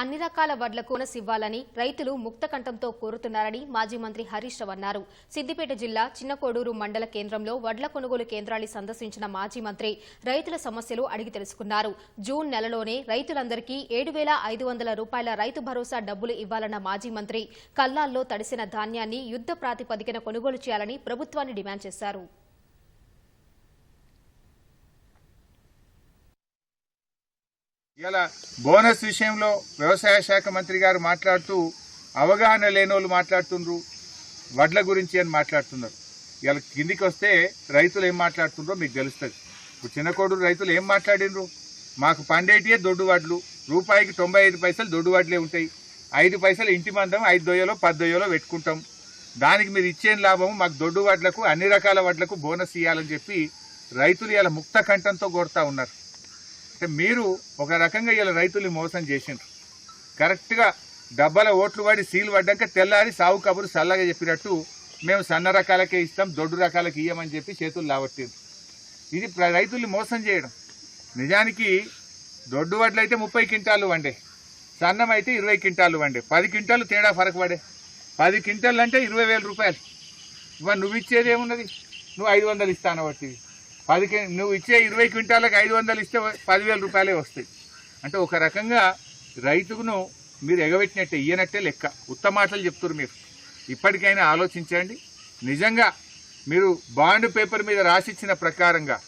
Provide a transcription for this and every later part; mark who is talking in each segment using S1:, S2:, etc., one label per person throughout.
S1: అన్ని రకాల వడ్లకు బోనస్ ఇవ్వాలని రైతులు ముక్తకంఠంతో కోరుతున్నారని మాజీ మంత్రి హరీష్ రావు అన్నారు. సిద్దిపేట జిల్లా చిన్నకోడూరు మండల కేంద్రంలో వడ్ల కొనుగోలు కేంద్రాన్ని సందర్శించిన మాజీ మంత్రి రైతుల సమస్యలు అడిగి తెలుసుకున్నారు. జూన్ నెలలోనే రైతులందరికీ ఏడు వేల ఐదు వందల రూపాయల రైతు భరోసా డబ్బులు ఇవ్వాలన్న మాజీ మంత్రి కల్లాల్లో తడిసిన ధాన్యాన్ని యుద్ధ ప్రాతిపదికన కొనుగోలు చేయాలని ప్రభుత్వాన్ని డిమాండ్ చేశారు.
S2: ఇలా బోనస్ విషయంలో వ్యవసాయ శాఖ మంత్రి గారు మాట్లాడుతూ అవగాహన లేనోళ్ళు మాట్లాడుతుండ్రు వడ్ల గురించి అని మాట్లాడుతున్నారు. ఇలా కిందికి వస్తే రైతులు ఏం మాట్లాడుతుండ్రో మీకు తెలుస్తుంది. ఇప్పుడు చిన్నకోడు రైతులు ఏం మాట్లాడినరు మాకు పండేటియే దొడ్డు వడ్లు రూపాయికి తొంభై ఐదు పైసలు దొడ్డు వడ్లే ఉంటాయి. ఐదు పైసలు ఇంటి మందం ఐదు దొయ్యలో పది దొయ్యలో పెట్టుకుంటాం. దానికి మీరు ఇచ్చేం లాభం మాకు దొడ్డు వడ్లకు అన్ని రకాల వడ్లకు బోనస్ ఇవ్వాలని చెప్పి రైతులు ఇలా ముక్త కంఠంతో కొడతా ఉన్నారు. అంటే మీరు ఒక రకంగా ఇలా రైతుల్ని మోసం చేసిండ్రు. కరెక్ట్గా డబ్బాల ఓట్లు పడి సీల్ పడ్డాక తెల్లారి సాగు కబురు చల్లగా చెప్పినట్టు మేము సన్న రకాలకే ఇస్తాం దొడ్డు రకాలకి ఇయ్యమని చెప్పి చేతులు లావట్టిండ్రు ఇది రైతుల్ని మోసం చేయడం. నిజానికి దొడ్డు వడ్లు అయితే ముప్పై క్వింటాలు వండే సన్నం అయితే ఇరవై క్వింటాలు వండే. పది క్వింటాలు తేడా ఫరక పడే. పది క్వింటాలు అంటే ఇరవై వేల రూపాయలు. ఇవ్వ నువ్వు ఇచ్చేది ఏమున్నది? నువ్వు ఐదు వందలు ఇస్తాను వాటివి పదికే నువ్వు ఇచ్చే ఇరవై క్వింటాలకు ఐదు వందలు ఇస్తే పదివేల రూపాయలే వస్తాయి. అంటే ఒక రకంగా రైతుకును మీరు ఎగబెట్టినట్టే ఇయ్యనట్టే లెక్క. ఉత్తమ మాటలు చెప్తున్నారు మీరు. ఇప్పటికైనా ఆలోచించండి. నిజంగా మీరు బాండ్ పేపర్ మీద రాసిచ్చిన ప్రకారంగా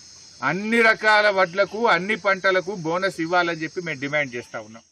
S2: అన్ని రకాల వడ్లకు అన్ని పంటలకు బోనస్ ఇవ్వాలని చెప్పి మేము డిమాండ్ చేస్తా ఉన్నాం.